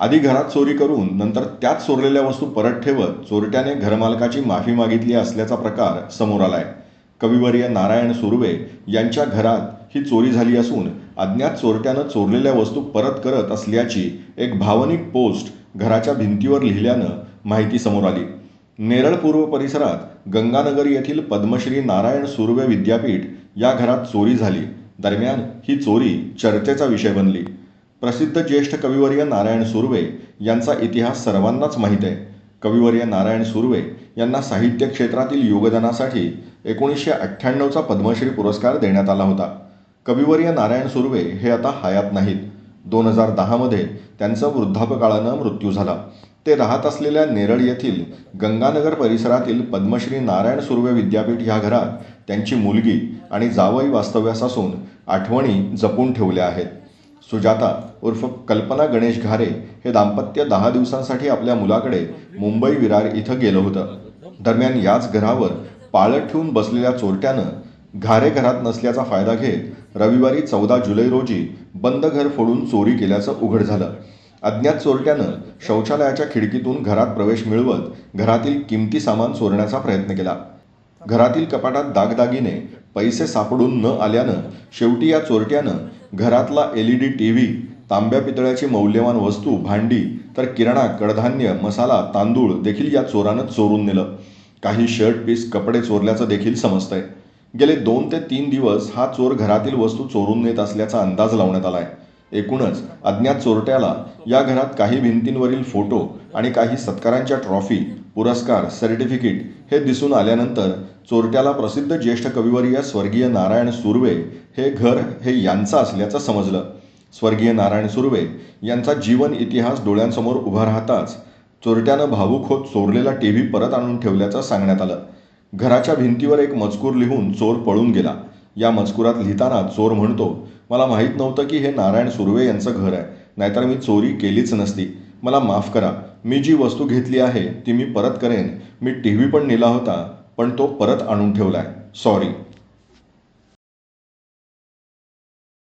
आधी घरात चोरी करून नंतर त्यात चोरलेल्या वस्तू परत ठेवत चोरट्याने घरमालकाची माफी मागितली असल्याचा प्रकार समोर आलाय. कविवर्य नारायण सुर्वे यांच्या घरात ही चोरी झाली असून अज्ञात चोरट्यानं चोरलेल्या वस्तू परत करत असल्याची एक भावनिक पोस्ट घराच्या भिंतीवर लिहिल्यानं माहिती समोर आली. नेरळ पूर्व परिसरात गंगानगर येथील पद्मश्री नारायण सुर्वे विद्यापीठ या घरात चोरी झाली. दरम्यान ही चोरी चर्चेचा विषय बनली. प्रसिद्ध ज्येष्ठ कविवर्य नारायण सुर्वे यांचा इतिहास सर्वांनाच माहीत आहे. कविवर्य नारायण सुर्वे यांना साहित्य क्षेत्रातील योगदानासाठी एकोणीसशे अठ्ठ्याण्णवचा पद्मश्री पुरस्कार देण्यात आला होता. कविवर्य नारायण सुर्वे हे आता हयात नाहीत. दोन हजार दहामध्ये त्यांचा वृद्धापकाळानं मृत्यू झाला. ते राहत असलेल्या नेरळ येथील गंगानगर परिसरातील पद्मश्री नारायण सुर्वे विद्यापीठ ह्या घरात त्यांची मुलगी आणि जावई वास्तव्यास असून आठवणी जपून ठेवल्या आहेत. सुजाता उर्फ कल्पना गणेश घारे हे दाम्पत्य दहा दिवसांसाठी आपल्या मुलाकडे मुंबई विरार इथं गेलं होतं. दरम्यान याच घरावर पाळत ठेवून बसलेल्या चोरट्यानं घारे घरात नसल्याचा फायदा घेत रविवारी चौदा जुलै रोजी बंद घर फोडून चोरी केल्याचं उघड झालं. अज्ञात चोरट्यानं शौचालयाच्या खिडकीतून घरात प्रवेश मिळवत घरातील किमती सामान चोरण्याचा प्रयत्न केला. घरातील कपाटात दागदागिने पैसे सापडून न आल्यानं शेवटी या चोरट्यानं घरातला L E D T V तांब्या पितळ्याची मौल्यवान वस्तू भांडी तर किराणा कडधान्य मसाला तांदूळ देखील या चोरानं चोरून नेलं. काही शर्ट पीस कपडे चोरल्याचं देखील समजतंय. गेले दोन ते तीन दिवस हा चोर घरातील वस्तू चोरून नेत असल्याचा अंदाज लावण्यात आलाय. एकूणच अज्ञात चोरट्याला या घरात काही भिंतींवरील फोटो आणि काही सत्कारांच्या ट्रॉफी पुरस्कार सर्टिफिकेट हे दिसून आल्यानंतर चोरट्याला प्रसिद्ध ज्येष्ठ कविवर्य स्वर्गीय नारायण सुर्वे हे घर हे यांचं असल्याचं समजलं. स्वर्गीय नारायण सुर्वे यांचा जीवन इतिहास डोळ्यांसमोर उभा राहताच चोरट्यानं भावूक होत चोरलेला टी व्ही परत आणून ठेवल्याचं सांगण्यात आलं. घराच्या भिंतीवर एक मजकूर लिहून चोर पळून गेला. या मजकुरात लिहिताना चोर म्हणतो मला माहीत नव्हतं की हे नारायण सुर्वे यांचं घर आहे. नाहीतर मी चोरी केलीच नसती. मला माफ करा. मी जी वस्तू घेतली आहे ती मी परत करेन. मी टी व्ही पण नेला होता पण तो परत आणून ठेवला आहे सॉरी